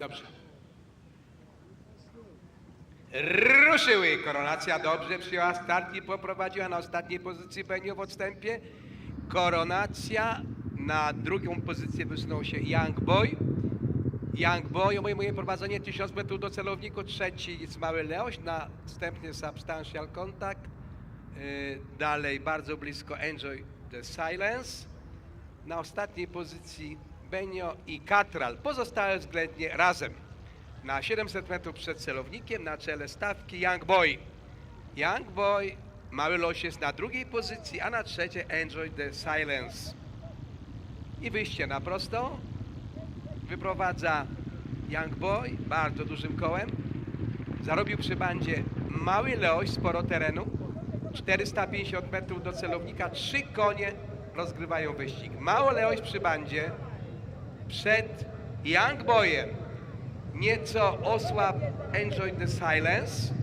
Dobrze. Ruszyły. Koronacja dobrze przyjęła start i poprowadziła na ostatniej pozycji Benio w odstępie. Koronacja na drugą pozycję wysunął się Young Boy. Young Boy obejmuje prowadzenie 1000 metrów do celowniku. Trzeci jest Mały Leoś, następnie Substantial Contact. Yy, Dalej bardzo blisko Enjoy the Silence. Na ostatniej pozycji Benio i Katral. Pozostałe względnie razem. Na 700 metrów przed celownikiem na czele stawki Young Boy. Young Boy, Mały Los jest na drugiej pozycji, a na trzeciej Enjoy the Silence. I wyjście na prosto wyprowadza Young Boy bardzo dużym kołem. Zarobił przy bandzie Mały Leoś, sporo terenu. 450 metrów do celownika, trzy konie rozgrywają wyścig. Mały Leoś przy bandzie przed Young Boyem. Nieco osłab Enjoy the Silence,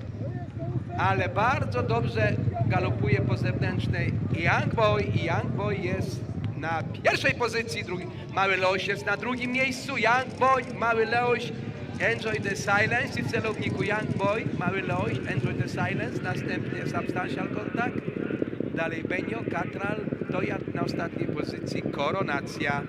ale bardzo dobrze galopuje po zewnętrznej. Young Boy i Young Boy jest na pierwszej pozycji, drugi, Mały Leoś jest na drugim miejscu, Young Boy, Mały Leoś, Enjoy the Silence. I w celowniku Young Boy, Mały Leoś, Enjoy the Silence, następnie Substantial Contact, dalej Benio, Katral, Dojad na ostatniej pozycji, Koronacja.